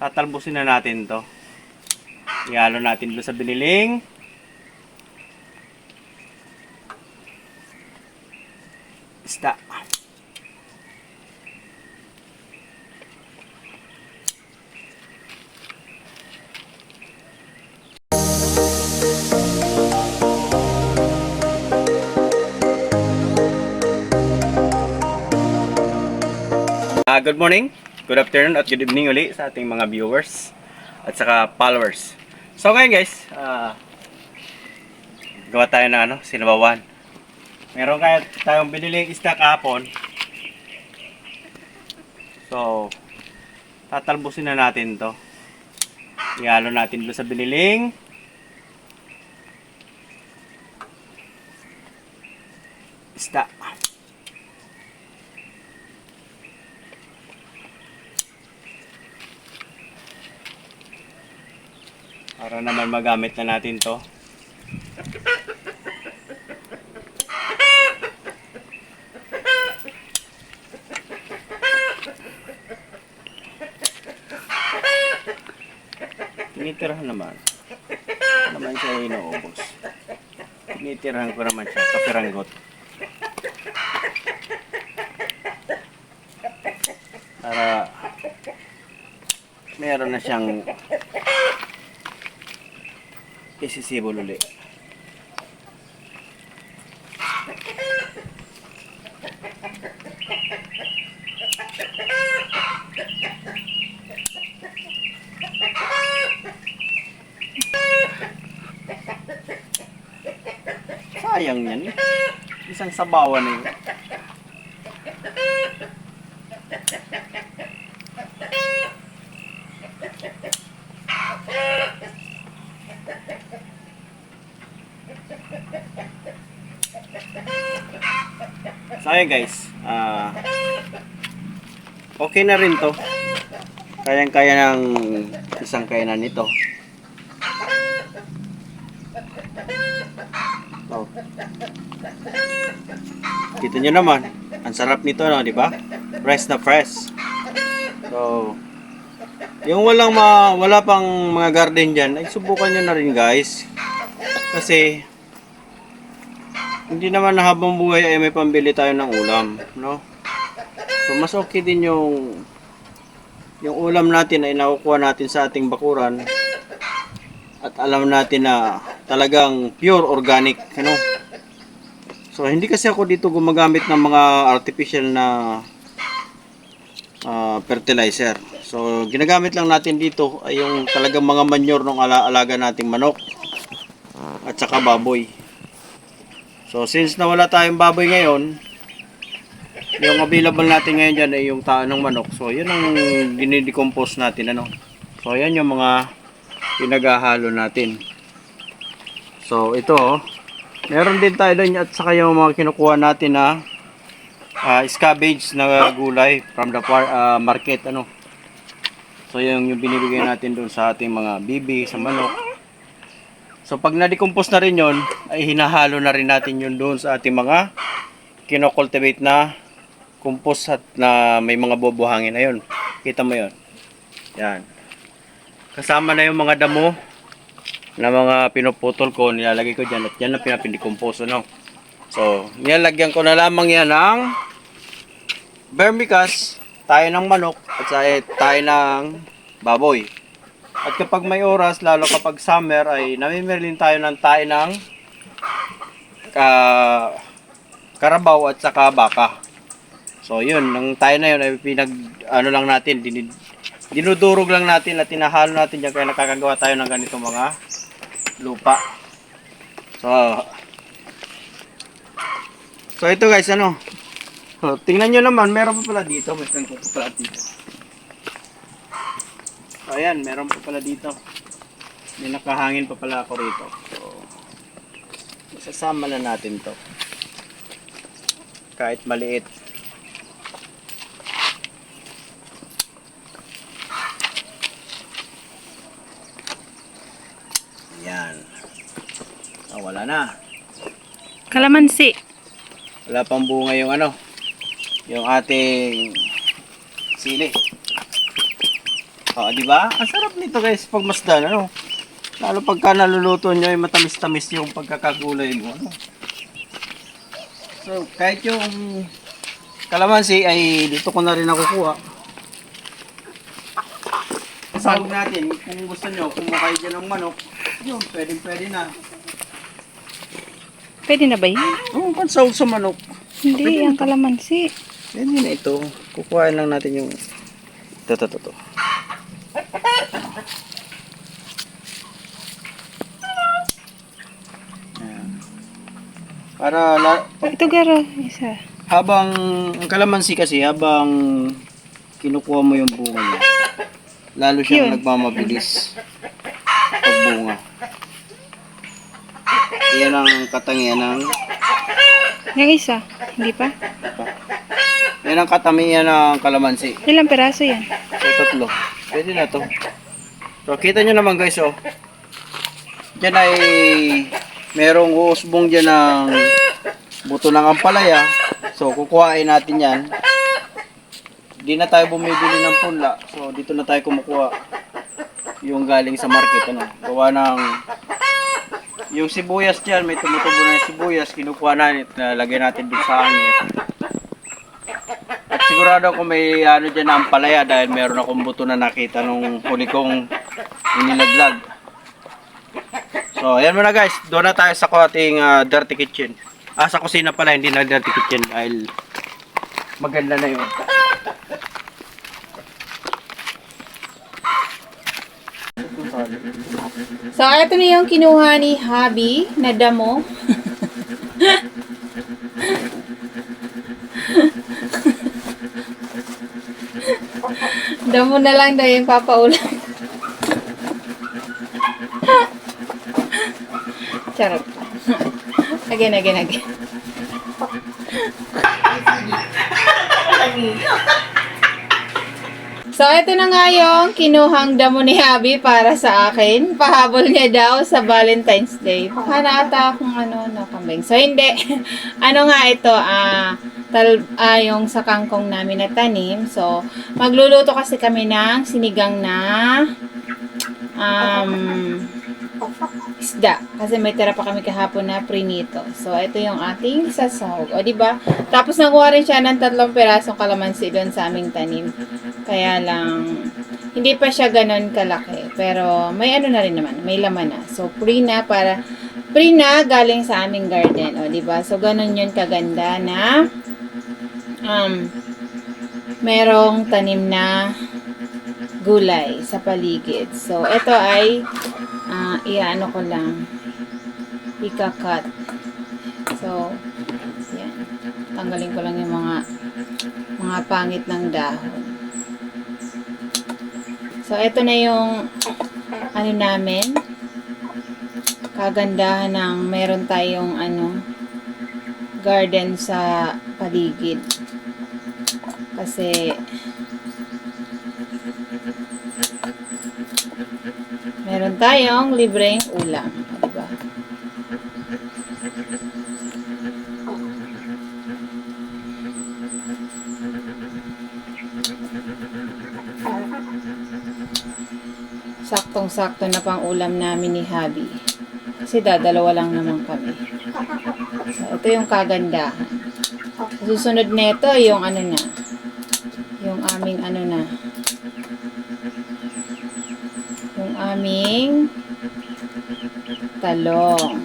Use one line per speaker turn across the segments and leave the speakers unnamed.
tatalbusin na natin to. Ihalo natin doon sa biniling. Isda. Ah, good morning, good afternoon at good evening uli sa ating mga viewers at saka followers. So ngayon guys, ah, gawa tayo ng ano, sinabawan. Meron kaya tayong biniling isda kahapon. So, tatalbusin na natin to. Ihalo natin doon sa biniling. Isda. Para naman magamit na natin to. Tinitirahan naman. Naman siya inuubos. Tinitirahan ko naman siya. Kapiranggot. Para meron na siyang isisibol uli. Sayang yan. Isang sabawan eh. So ayun guys, ah okay na rin to. Kayang-kaya ng isang kainan nito. So, kita nyo naman, ang sarap nito, no, di ba? Fresh na fresh. So, yung walang ma, wala pang mga garden dyan, ay subukan nyo na rin guys. Kasi, hindi naman na habang buhay ay may pambili tayo ng ulam, no? So mas okay din yung yung ulam natin ay nakukuha natin sa ating bakuran at alam natin na talagang pure organic, ano? So hindi kasi ako dito gumagamit ng mga artificial na ah, fertilizer. So ginagamit lang natin dito ay yung talagang mga manure ng ala alaga nating manok at saka baboy. So since nawala tayong baboy ngayon, yung available natin ngayon dyan ay yung taan ng manok. So yun ang dinidecompose natin ano. So yan yung mga pinaghahalo natin. So ito oh, meron din tayo doon at saka yung mga kinukuha natin na ah, scavenge na gulay from the par- ah, market ano. So yung, yung binibigay natin doon sa ating mga bibi, sa manok. So pag na-decompose na rin yon ay hinahalo na rin natin yun doon sa ating mga kinocultivate na compost at na may mga bubuhangin na yun. Kita mo yon. Yan. Kasama na yung mga damo na mga pinuputol ko, nilalagay ko dyan at yan ang pinapindecompose, no? So, nilalagyan ko na lamang yan ng vermicast, tayo ng manok at sa- tayo ng baboy. At kapag may oras, lalo kapag summer, ay namimilin tayo ng tayo ng ka, karabaw at saka baka. So yun, nang tayo na yun ay pinag, ano lang natin, dinid, dinudurog lang natin at tinahalo natin yan kaya nakakagawa tayo ng ganito mga lupa. So, so ito guys, ano, so, tingnan nyo naman, meron pa pala dito, may pa pala dito. So, ayan, meron pa pala dito. May nakahangin pa pala ako rito. So, isasama na natin to. Kahit maliit. Yan. Oh, wala na.
Kalamansi.
Wala pang bunga yung ano, yung ating sili. Oh, di ba? Ang sarap nito guys pag masdan, ano? Lalo pagka naluluto nyo ay matamis-tamis yung pagkakagulay mo, ano? So, kahit yung kalamansi ay dito ko na rin nakukuha. Sahog natin, kung gusto nyo, kumuha kayo dyan ng manok, yun, pwede pwede na.
Pwede na ba yun?
Oo, oh, pansahog sa manok.
Hindi, ang kalamansi.
Pwede na ito. Kukuhain lang natin yung... Ito, ito, ito, ito. Para la-
Ito garo, isa.
habang ang kalamansi kasi habang kinukuha mo yung bunga niya, lalo siyang
Yun.
nagmamabilis pag bunga. Yan ang katangian ng
Yung isa, hindi pa?
yan ang katamihan ng kalamansi.
Ilang peraso yan?
So, tatlo. Pwede na to. So, kita nyo naman guys, oh. Diyan ay merong uusbong dyan ng buto ng ampalaya. So, kukuhain natin yan. Di na tayo bumibili ng punla. So, dito na tayo kumukuha yung galing sa market. Ano? Gawa ng yung sibuyas dyan, may tumutubo na yung sibuyas, kinukuha natin, nalagay natin dun sa hangin. At sigurado ako may ano dyan na ampalaya dahil meron akong buto na nakita nung huli kong inilaglag. So, ayan muna guys. Doon na tayo sa ating ah, dirty kitchen. Ah, sa kusina pala, hindi na dirty kitchen dahil maganda na yun.
So, ito na yung kinuha ni Habi na damo. damo na lang daw yung papaulan. Charot. again, again, again. So, ito na nga yung kinuhang damo ni Habi para sa akin. Pahabol niya daw sa Valentine's Day. Baka naata akong ano, no, kambing. So, hindi. ano nga ito, ah, tal, ah, yung sa kangkong namin na tanim. So, magluluto kasi kami ng sinigang na um, isda. Kasi may tira pa kami kahapon na prinito. So, ito yung ating sasahog. O, ba? Tapos, nakuha rin siya ng tatlong perasong kalamansi doon sa aming tanim. Kaya lang, hindi pa siya ganon kalaki. Pero, may ano na rin naman. May laman na. So, pre na para, pre na galing sa aming garden. O, ba? So, ganon yun kaganda na, um, merong tanim na gulay sa paligid. So, ito ay, ah, iano ko lang, ika-cut. So, yan. Tanggalin ko lang yung mga, mga pangit ng dahon. So, ito na yung, ano namin, kagandahan ng meron tayong, ano, garden sa paligid. Kasi, tayong libreng ulam. Diba? Saktong-sakto na pang ulam namin ni Habi. Kasi dadalawa lang naman kami. So, ito yung kagandahan. Susunod nito yung ano na. Yung aming ano na. Aming talong.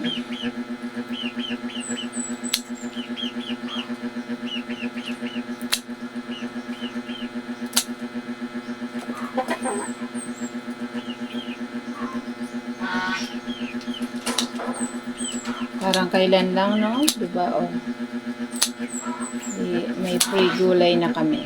Parang kailan lang, no? Diba? Oh. May free gulay na kami.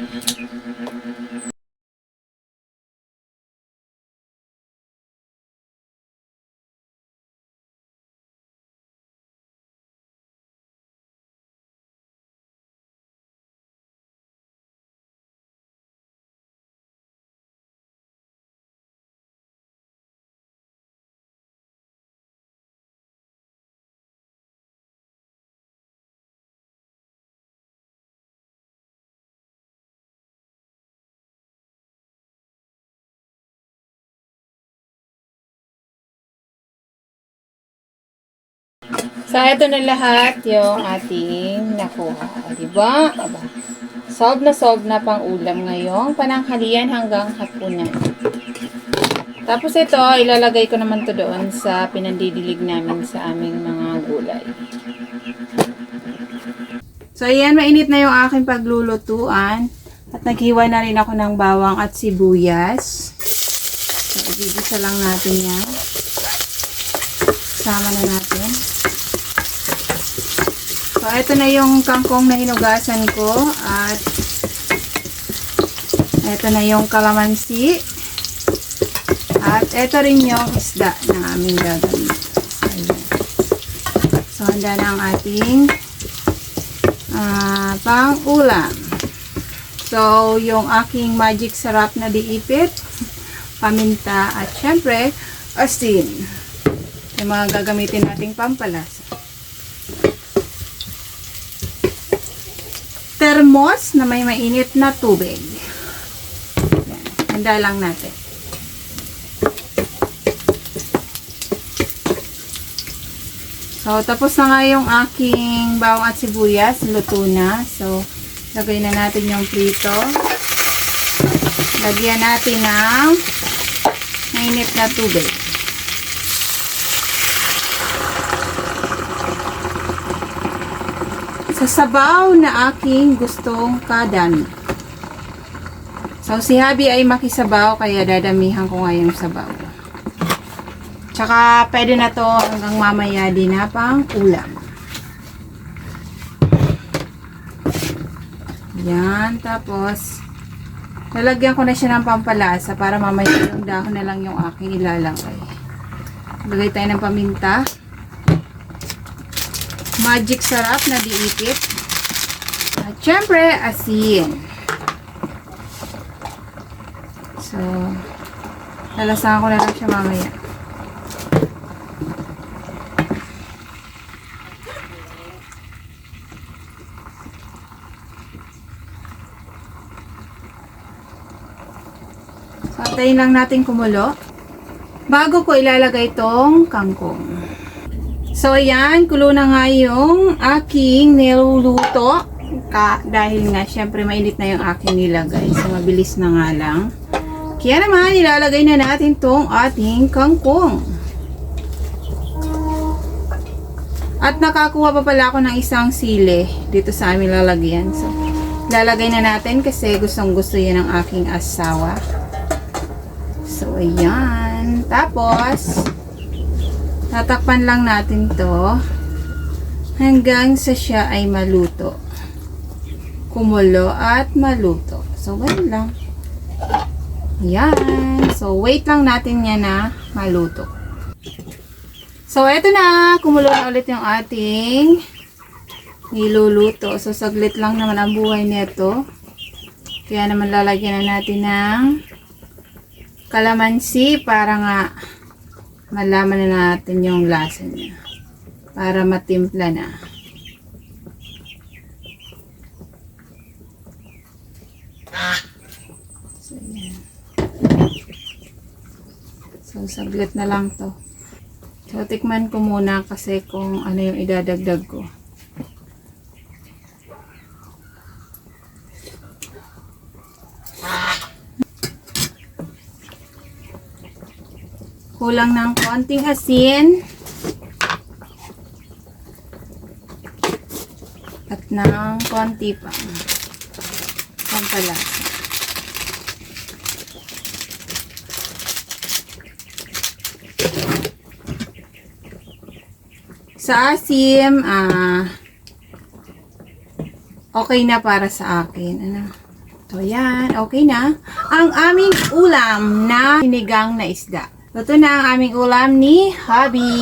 So, ito na lahat yung ating nakuha. O, diba? Aba. Solve na solve na pang ulam ngayong pananghalian hanggang hapunan. Tapos ito, ilalagay ko naman to doon sa pinandidilig namin sa aming mga gulay. So, ayan, mainit na yung aking paglulutuan. At naghiwa na rin ako ng bawang at sibuyas. So, igigisa lang natin yan. Sama na natin. So, ito na yung kangkong na hinugasan ko. At ito na yung kalamansi. At ito rin yung isda na aming gagawin. So, handa na ang ating ah, pang-ulam. So, yung aking magic sarap na diipit, paminta, at syempre, asin. Yung mga gagamitin nating pampalasa. Termos na may mainit na tubig. Yan. Handa lang natin. So, tapos na nga yung aking bawang at sibuyas. Luto na. So, lagay na natin yung prito. Lagyan natin ng mainit na tubig. Sa sabaw na aking gustong kadami. So, si Habi ay makisabaw, kaya dadamihan ko nga yung sabaw. Tsaka, pwede na to hanggang mamaya din na pang ulam. Yan, tapos, lalagyan ko na siya ng pampalasa para mamaya yung dahon na lang yung aking ilalagay. Lagay tayo ng paminta. Magic sarap na diipit. At syempre, asin. So, lalasahan ko na lang siya mamaya. So, lang natin kumulo. Bago ko ilalagay tong kangkong. So, ayan. Kulo na nga yung aking niluluto. Ka, dahil nga, syempre, mainit na yung aking nilagay. So, mabilis na nga lang. Kaya naman, ilalagay na natin tong ating kangkong. At nakakuha pa pala ako ng isang sili dito sa aming lalagyan. So, lalagay na natin kasi gustong gusto yan ng aking asawa. So, ayan. Tapos, tatakpan lang natin to hanggang sa siya ay maluto. Kumulo at maluto. So, ganun lang. Ayan. So, wait lang natin yan na maluto. So, eto na. Kumulo na ulit yung ating niluluto. So, saglit lang naman ang buhay nito. Kaya naman lalagyan na natin ng kalamansi para nga malaman na natin yung lasa niya. Para matimpla na. So, yan. So, saglit na lang to. So, tikman ko muna kasi kung ano yung idadagdag ko. Kulang ng konting asin. At ng konti pa. Pampalasa. Sa asim, ah, okay na para sa akin. Ano? So, yan. Okay na. Ang aming ulam na sinigang na isda. Luto na ang aming ulam ni Habi.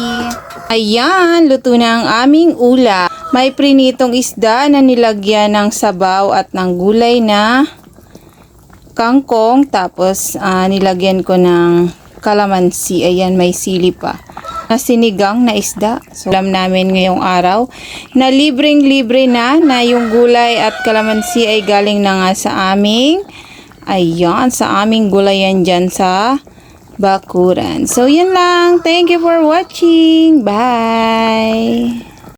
Ayan, luto na ang aming ulam. May prinitong isda na nilagyan ng sabaw at ng gulay na kangkong. Tapos, ah, nilagyan ko ng kalamansi. Ayan, may sili pa. Na sinigang na isda. So, alam namin ngayong araw na libreng-libre na na yung gulay at kalamansi ay galing na nga sa aming ayan, sa aming gulayan dyan sa bakuran. So, yun lang. Thank you for watching. Bye!